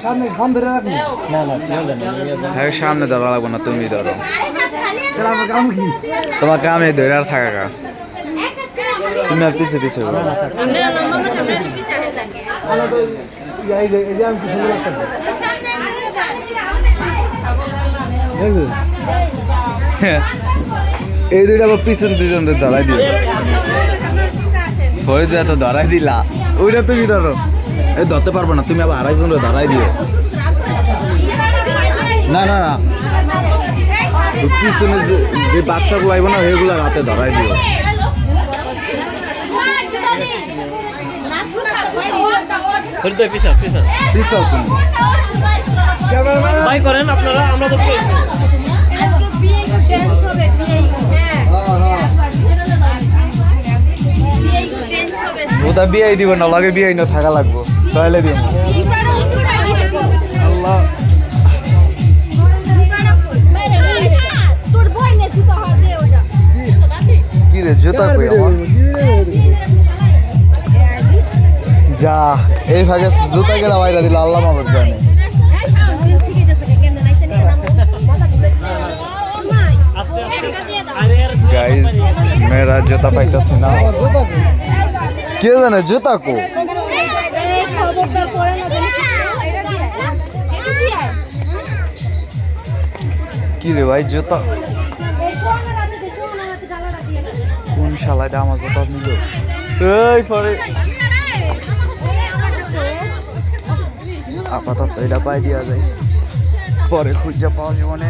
সামনে ধরে রাখুন হ্যাঁ সামনে ধরা লাগবো না তুমি ধরো তোমার কামে ধরে আর থাকা তুমি আর পিছে পিছে ঘুরো। আমার এই দুইটা আবার পিছন পিছন দিয়ে ধরাই দিও হরিদা তো ধরাই দিলা। ওইটা তুমি ধরো। এই ধরতে পারব না তুমি আবার আরেকজন ধরাই দিও। না না না। পিছনে যে যে বাচ্চাগুলো আইব না ওইগুলো রাতে ধরাই দিও। পিছাও তুমি। করেন আপনারা আমরা তো ওটা বিয়াই দিব না লাগে বিয়াই না থাকা লাগবো। তাহলে দিব। আল্লাহ। তোর বই নে তুই তো হাত দে ওটা কি রে জুতা কই আমার যা এই ভাগে জুতা কেনা বাইরা দিল আল্লাহ মাবুদ জানে গাইস মেয়েরা জুতা পাইতাছে না। আমার জুতা? কে জানে, জুতা কো? কি রে ভাই, জুতা? কোন শালাটা আমার জুতা নিল? এই পরে আপাতত এটা পাই দিয়া যায় পরে খুঁজা পাওয়া যাবে মানে